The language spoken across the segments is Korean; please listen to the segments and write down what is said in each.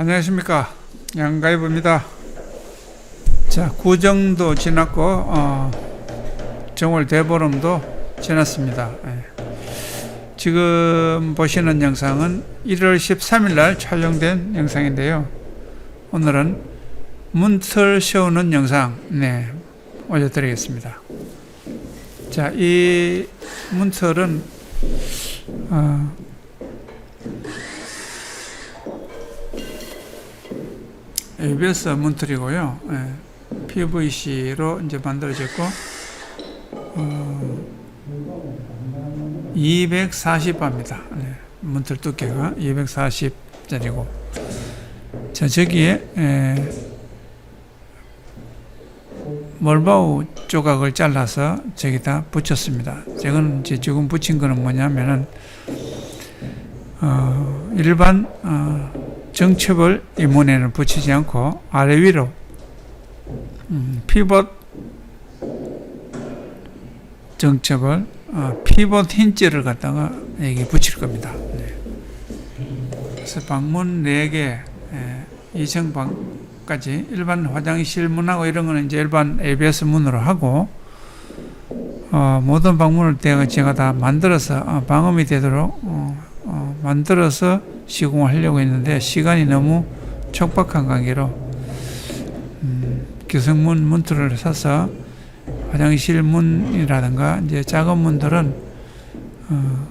안녕하십니까 양가이브입니다. 자 구정도 지났고 어, 정월 대보름도 지났습니다. 예. 지금 보시는 영상은 1월 13일 날 촬영된 영상인데요. 오늘은 문틀 세우는 영상 네 올려드리겠습니다. 자, 이 문틀은 어, ABS 문틀이고요. 예, PVC로 이제 만들어졌고 어, 240바입니다. 네, 문틀 두께가 240짜리고 자 저기에 에, 몰바우 조각을 잘라서 저기다 붙였습니다. 저건 이제 지금 붙인 거는 뭐냐면은 어, 일반 어, 정첩을 이 문에는 붙이지 않고 아래 위로 음, 피벗 정첩을 어, 피벗 힌지를 갖다가 여기 붙일 겁니다. 네. 그래서 방문 4개, 2층 방까지 일반 화장실 문하고 이런 거는 이제 일반 ABS 문으로 하고 어, 모든 방문을 제가, 다 만들어서 어, 방음이 되도록 어, 어, 만들어서 시공을 하려고 했는데 시간이 너무 촉박한 관계로 음, 기성문 문틀을 사서 화장실 문이라든가 이제 작은 문들은 어,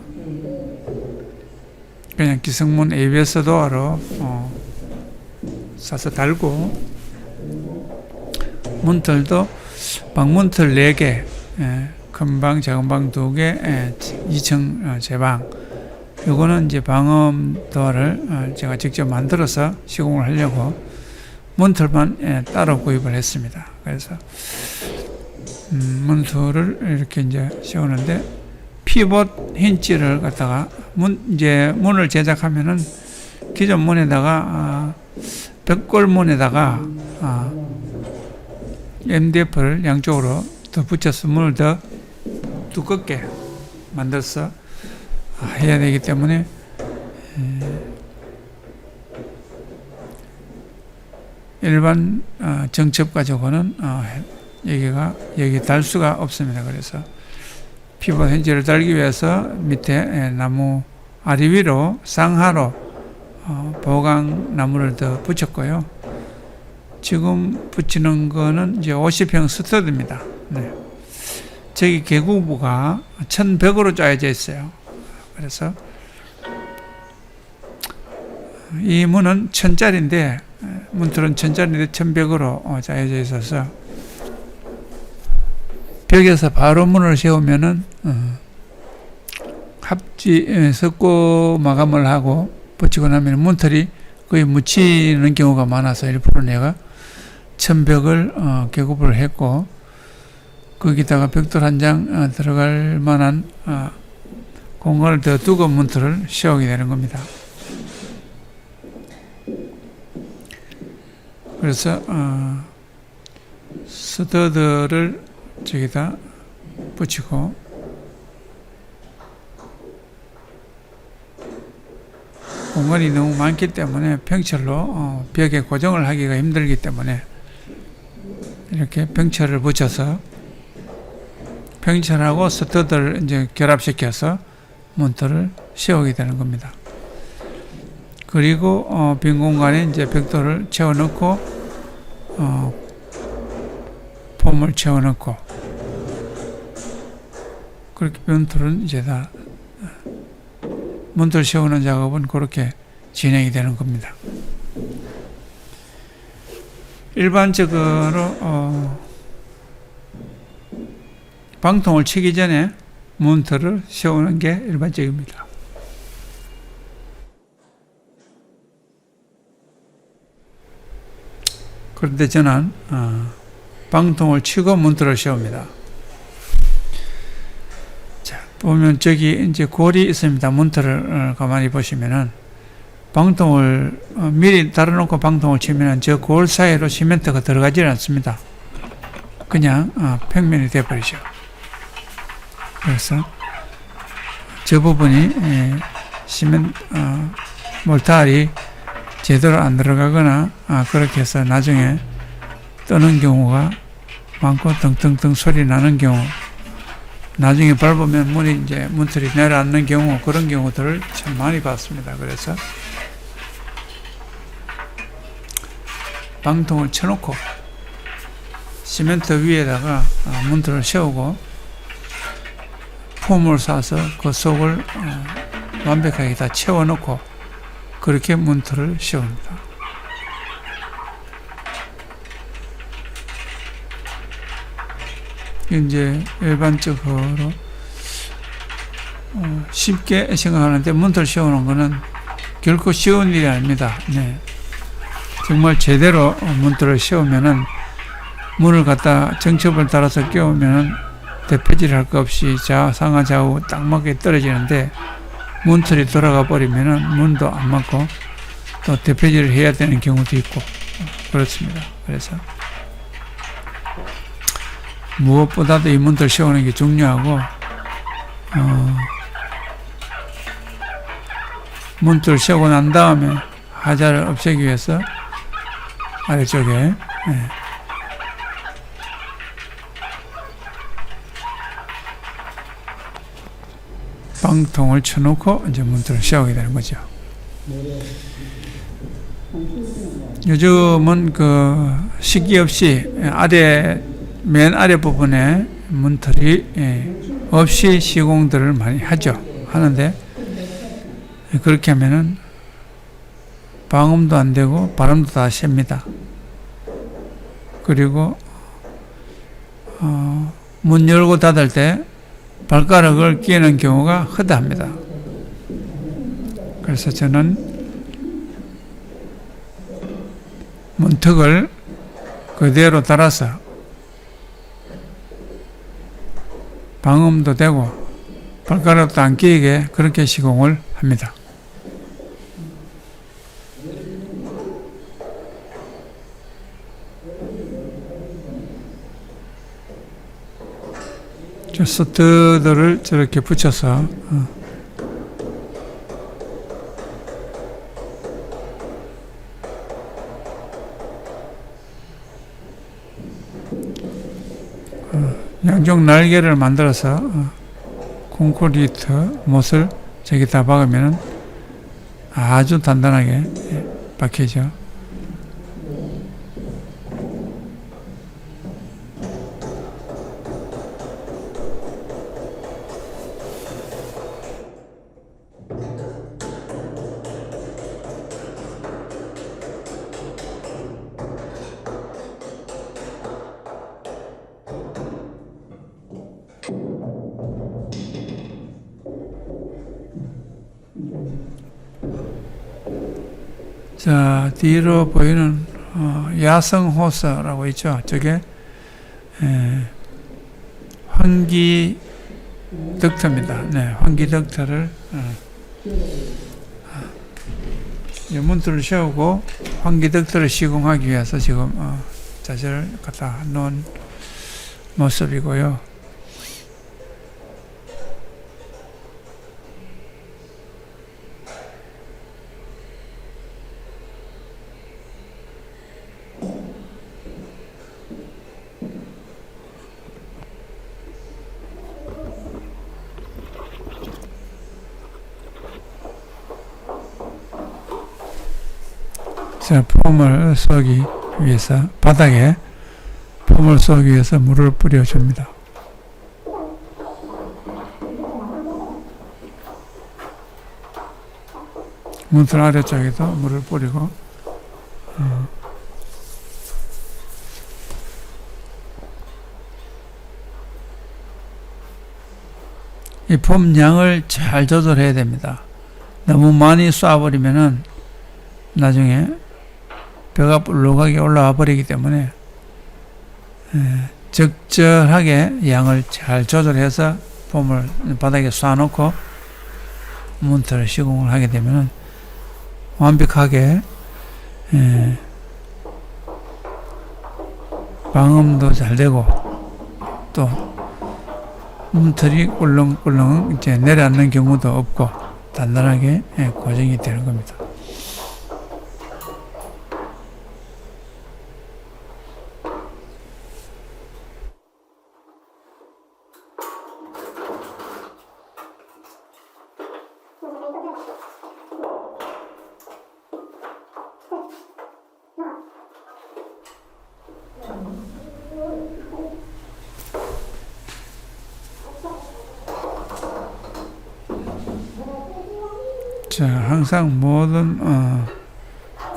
그냥 기성문 ABS 도어로 어, 사서 달고. 문틀도 방문틀 4개 예, 큰 방, 작은 방 2개, 예, 2층 어, 제방 요거는 이제 방음 도어를 어, 제가 직접 만들어서 시공을 하려고 문틀만 예, 따로 구입을 했습니다. 그래서 음, 문틀을 이렇게 이제 씌우는데 피벗 힌지를 갖다가 문 이제 문을 제작하면은 기존 문에다가 아, 벽골 문에다가 아, MDF를 양쪽으로 더 붙여서 문을 더 두껍게 만들어서 아, 해야 되기 때문에 에, 일반 어, 정첩 가지고는 어, 여기가 여기 달 수가 없습니다. 그래서 피벗 현지를 달기 위해서 밑에 에, 나무 아리 위로 쌍하로 어, 보강 나무를 더 붙였고요. 지금 붙이는 거는 이제 50평 스터드입니다. 네. 저기 계구부가 1100으로 짜여져 있어요. 그래서 이 문은 천짜리인데 문틀은 천짜리인데 1100으로 짜여져 있어서 벽에서 바로 문을 세우면은 어, 합지 에, 석고 마감을 하고 붙이고 나면 문틀이 거의 묻히는 경우가 많아서 일부러 내가 천벽을 어, 계급을 했고 거기다가 벽돌 한장 어, 들어갈 만한 어, 공간을 더 두고 문틀을 씌우게 되는 겁니다. 그래서 어, 스터드를 저기다 붙이고 공간이 너무 많기 때문에 평철로 어, 벽에 고정을 하기가 힘들기 때문에 이렇게 병철을 붙여서 병철하고 스터드를 이제 결합시켜서 문틀을 씌우게 되는 겁니다. 그리고 어, 빈 공간에 이제 벽돌을 채워 넣고 어, 폼을 채워 넣고 그렇게 문틀은 이제 다 문틀 세우는 작업은 그렇게 진행이 되는 겁니다. 일반적으로 어, 방통을 치기 전에 문틀을 세우는 게 일반적입니다. 그런데 저는 어, 방통을 치고 문틀을 세웁니다. 자, 보면 저기 이제 골이 있습니다. 문틀을 어, 가만히 보시면은 방통을 어, 미리 달아놓고 방통을 치면은 저 골 사이로 시멘트가 들어가지 않습니다. 그냥 어, 평면이 되어버리죠. 그래서 저 부분이 에, 시멘 어, 몰타리 제대로 안 들어가거나 아, 그렇게 해서 나중에 뜨는 경우가 많고 덩덩덩 소리 나는 경우 나중에 밟으면 문이 이제 문틀이 내려앉는 경우 그런 경우들을 참 많이 봤습니다. 그래서 방통을 쳐놓고 시멘트 위에다가 아, 문틀을 세우고 폼을 싸서 그 속을 어, 완벽하게 다 채워놓고 그렇게 문틀을 씌웁니다. 이제 일반적으로 어, 쉽게 생각하는데 문틀 씌우는 거는 결코 쉬운 일이 아닙니다. 네. 정말 제대로 문틀을 씌우면은 문을 갖다 정첩을 따라서 끼우면은 대표질 할거 없이 좌, 상하 좌우 딱 맞게 떨어지는데 문틀이 돌아가 버리면은 문도 안 맞고 또 대표질을 해야 되는 경우도 있고 그렇습니다. 그래서 무엇보다도 이 문틀 세우는 게 중요하고 어, 문틀 세우고 난 다음에 하자를 없애기 위해서 아래쪽에 예, 방통을 쳐놓고 이제 문틀을 씌우게 되는 거죠. 요즘은 그 시기 없이 아래 맨 아래 부분에 문틀이 예, 없이 시공들을 많이 하죠. 하는데 그렇게 하면은 방음도 안 되고 바람도 다 셉니다. 그리고 어, 문 열고 닫을 때 발가락을 끼는 경우가 허다합니다. 그래서 저는 문턱을 그대로 달아서 방음도 되고 발가락도 안 끼게 그렇게 시공을 합니다. 저 스트들을 저렇게 붙여서 어. 어, 양쪽 날개를 만들어서 어, 콘크리트 못을 저기 다 박으면 아주 단단하게 예, 박히죠. 자, 뒤로 보이는 어, 야성 호스라고 있죠. 저게 에, 환기 덕터입니다. 네, 환기 덕터를 어, 어, 문틀을 세우고 환기 덕터를 시공하기 위해서 지금 어, 자재를 갖다 놓은 모습이고요. 자, 폼을 쏘기 위해서 바닥에 폼을 쏘기 위해서 물을 뿌려줍니다. 문틀 아래쪽에도 물을 뿌리고 어. 이폼 양을 잘 조절해야 됩니다. 너무 많이 쏴버리면은 나중에 벼가 불룩하게 올라와 버리기 때문에 에, 적절하게 양을 잘 조절해서 폼을 바닥에 쏴놓고 문틀을 시공을 하게 되면 완벽하게 에, 방음도 잘 되고 또 문틀이 꿀렁꿀렁 이제 내려앉는 경우도 없고 단단하게 예, 고정이 되는 겁니다. 자, 항상 모든 어,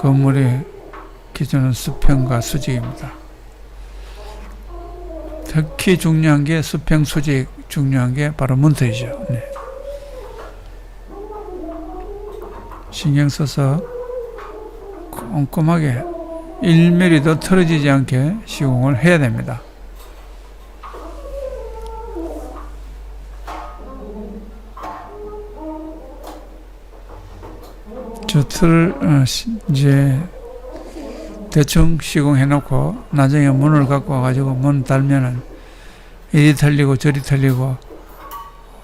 건물의 기준은 수평과 수직입니다. 특히 중요한 게 수평, 수직 중요한 게 바로 문틀이죠. 네. 신경 써서 꼼꼼하게 1mm도 틀어지지 않게 시공을 해야 됩니다. 저 틀을 어, 시- 이제 대충 시공해 놓고 나중에 문을 갖고 와가지고 문 달면은 이리 털리고 저리 털리고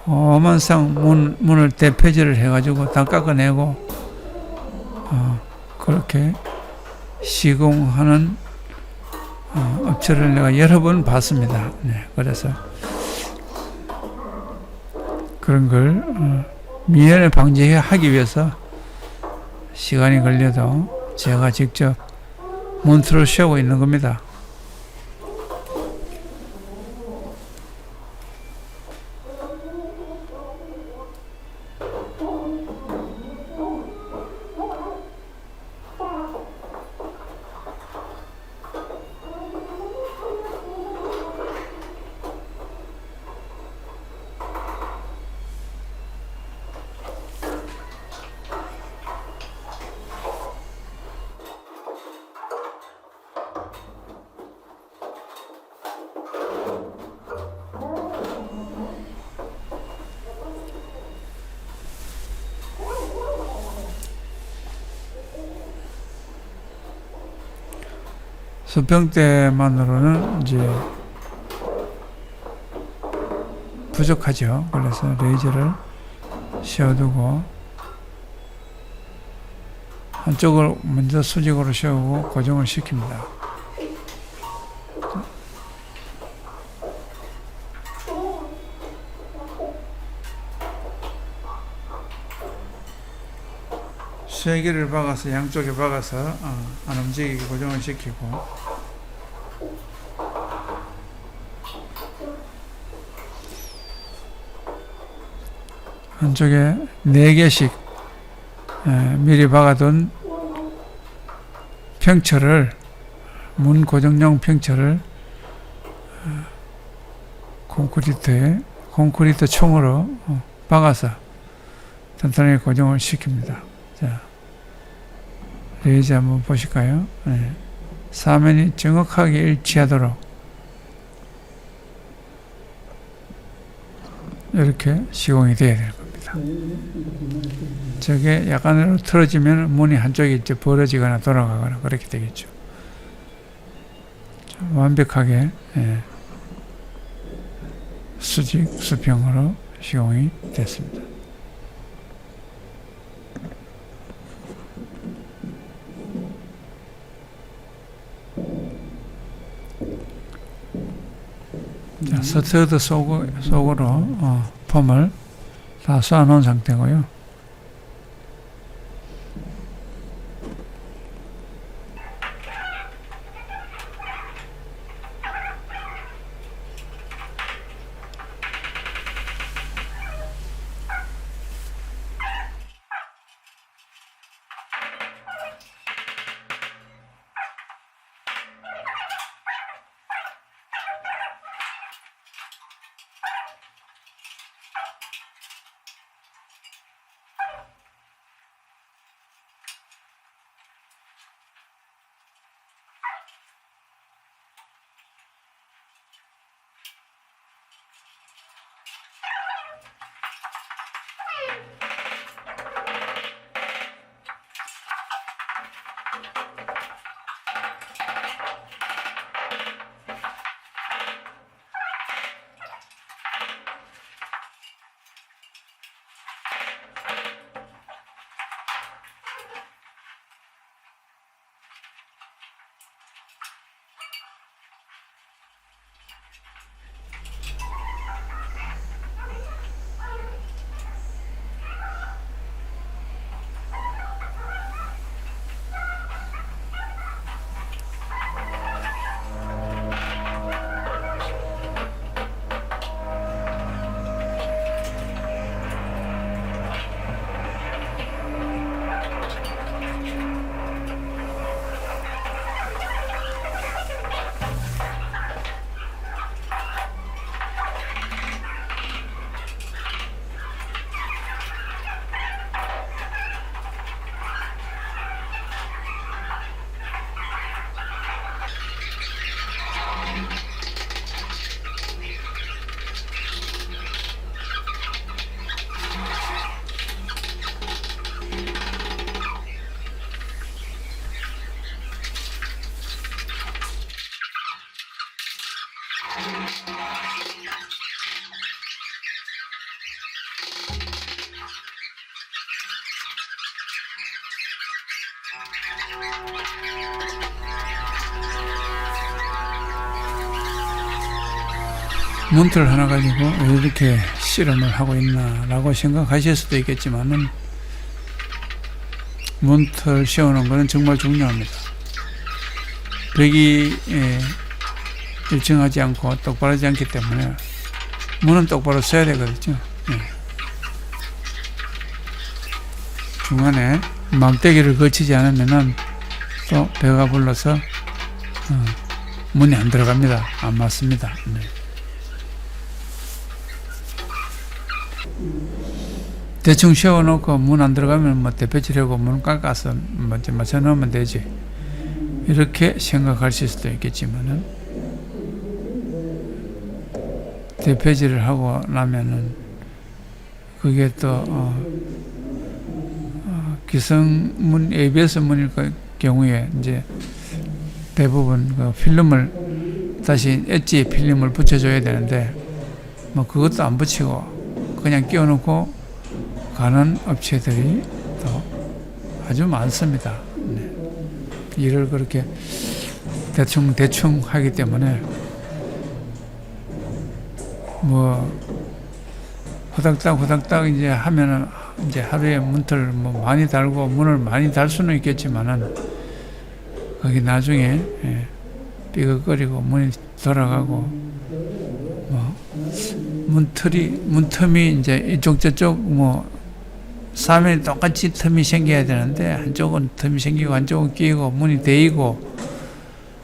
어만상 문, 문을 대표질을 해가지고 다 깎아내고 어, 그렇게 시공하는 어, 업체를 내가 여러 번 봤습니다. 네, 그래서 그런 걸 어, 미연을 방지하기 위해서 시간이 걸려도 제가 직접 몬트를 씌우고 있는 겁니다. 수평 때만으로는 이제 부족하죠. 그래서 레이저를 씌워두고 한쪽을 먼저 수직으로 씌우고 고정을 시킵니다. 세 개를 박아서 양쪽에 박아서 어, 안 움직이게 고정을 시키고 한쪽에 네 개씩 에, 미리 박아둔 평철을 문 고정용 평철을 어, 콘크리트에 콘크리트 총으로 어, 박아서 튼튼하게 고정을 시킵니다. 자, 레이저 한번 보실까요? 네. 사면이 정확하게 일치하도록 이렇게 시공이 돼야 될 겁니다. 저게 약간으로 틀어지면 문이 한쪽이 이제 벌어지거나 돌아가거나 그렇게 되겠죠. 자, 완벽하게 예, 수직 수평으로 시공이 됐습니다. 자, 스터드 속, 속으로 어, 폼을 다 쏴놓은 상태고요. 문틀 하나 가지고 왜 이렇게 실험을 하고 있나라고 생각하실 수도 있겠지만은 문틀 씌우는 것은 정말 중요합니다. 벽이 예, 일정하지 않고 똑바르지 않기 때문에 문은 똑바로 써야 되거든요. 예. 중간에 막대기를 거치지 않으면은 또 배가 불러서 어, 문이 안 들어갑니다. 안 맞습니다. 네. 대충 세워놓고 문 안 들어가면 뭐 대패치려고 문 깎아서 뭐 이제 맞춰 넣으면 되지. 이렇게 생각하실 수도 있겠지만은 대패질을 하고 나면은 그게 또 어, 어, 기성문 ABS 문일 거- 경우에 이제 대부분 그 필름을 다시 엣지 필름을 붙여줘야 되는데 뭐 그것도 안 붙이고 그냥 끼워놓고 가는 업체들이 또 아주 많습니다. 네. 일을 그렇게 대충 대충 하기 때문에 뭐 후닥닥 후닥닥 이제 하면은 이제 하루에 문틀 뭐 많이 달고 문을 많이 달 수는 있겠지만은 거기 나중에 예, 삐걱거리고 문이 돌아가고 뭐 문틀이 문틈이 이제 이쪽 저쪽 뭐 사면이 똑같이 틈이 생겨야 되는데 한쪽은 틈이 생기고 한쪽은 끼고 문이 데이고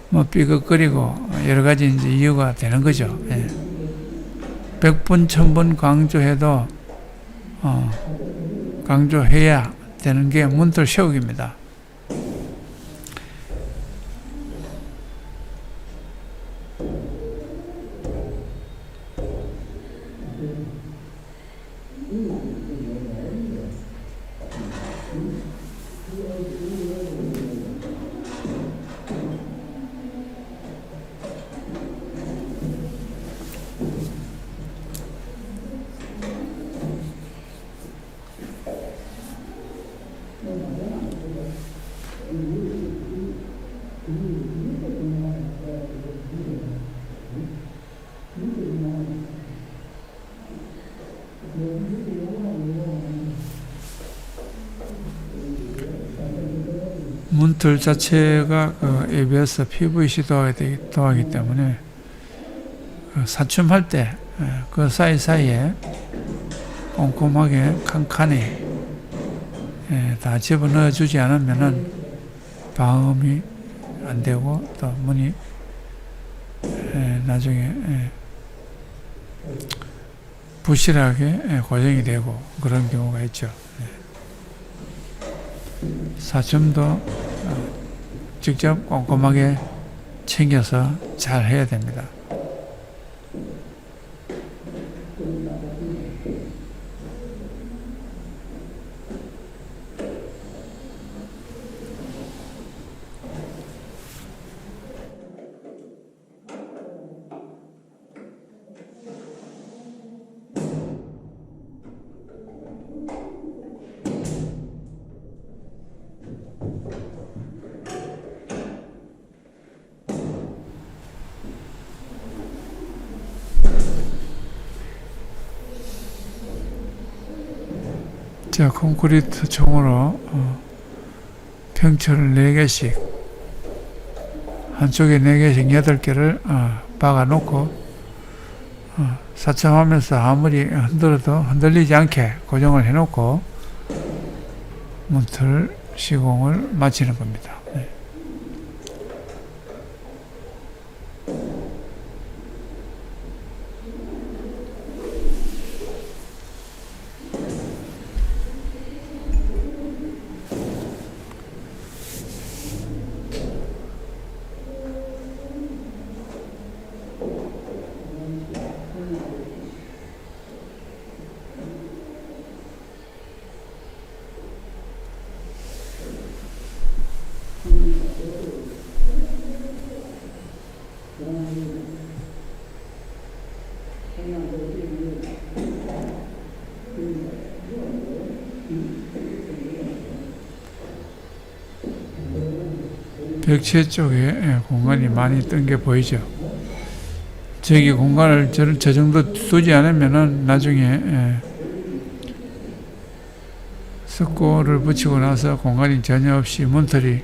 뭐 삐걱거리고 여러 가지 이제 이유가 되는 거죠. 예. 백번 천번 강조해도 어, 강조해야 되는 게 문틀 세우기입니다. 문틀 자체가 그 ABS PVC 도하기, 때문에 그 사춤할 때 그 사이사이에 꼼꼼하게 칸칸이 예, 다 집어넣어 주지 않으면은 방음이 안 되고 또 문이 예, 나중에 예, 부실하게 예, 고정이 되고 그런 경우가 있죠. 사춤도 어, 직접 꼼꼼하게 챙겨서 잘 해야 됩니다. 자, 콘크리트 총으로 어, 평철을 4개씩 한쪽에 4개씩 8개를 어, 박아놓고 어, 사참하면서 아무리 흔들어도 흔들리지 않게 고정을 해놓고 문틀 시공을 마치는 겁니다. 네. 벽체 쪽에 예, 공간이 많이 뜬 게 보이죠. 저기 공간을 저, 저 정도 두지 않으면은 나중에 예, 석고를 붙이고 나서 공간이 전혀 없이 문틀이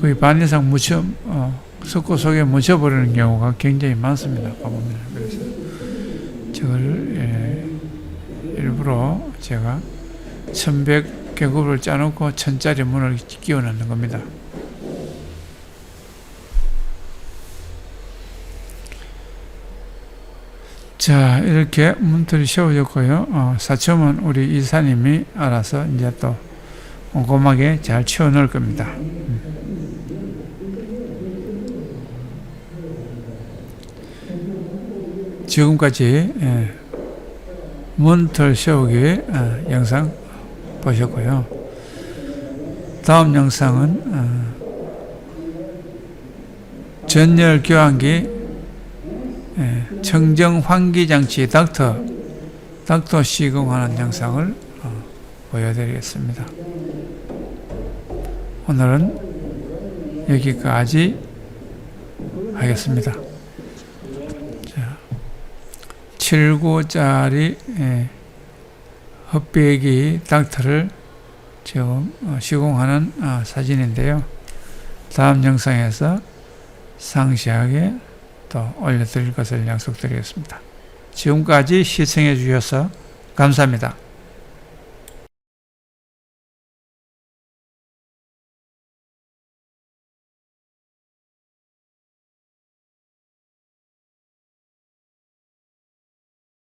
거의 반 이상 묻혀 어, 석고 속에 묻혀버리는 경우가 굉장히 많습니다. 가보면 그래서 저걸 예, 일부러 제가 1100 계급을 짜놓고 천짜리 문을 끼워 넣는 겁니다. 자, 이렇게 문틀이 세워졌고요. 어, 사첨은 우리 이사님이 알아서 이제 또 꼼꼼하게 잘 치워 넣을 겁니다. 음. 지금까지 예, 문틀 세우기 어, 영상 보셨고요. 다음 영상은 어, 전열 교환기 예, 청정 환기 장치 닥터 닥터 시공하는 영상을 어, 보여드리겠습니다. 오늘은 여기까지 하겠습니다. 자, 7구짜리 예, 헛배기 닥터를 지금 어, 시공하는 어, 사진인데요. 다음 영상에서 상세하게 또 올려드릴 것을 약속드리겠습니다. 지금까지 시청해 주셔서 감사합니다.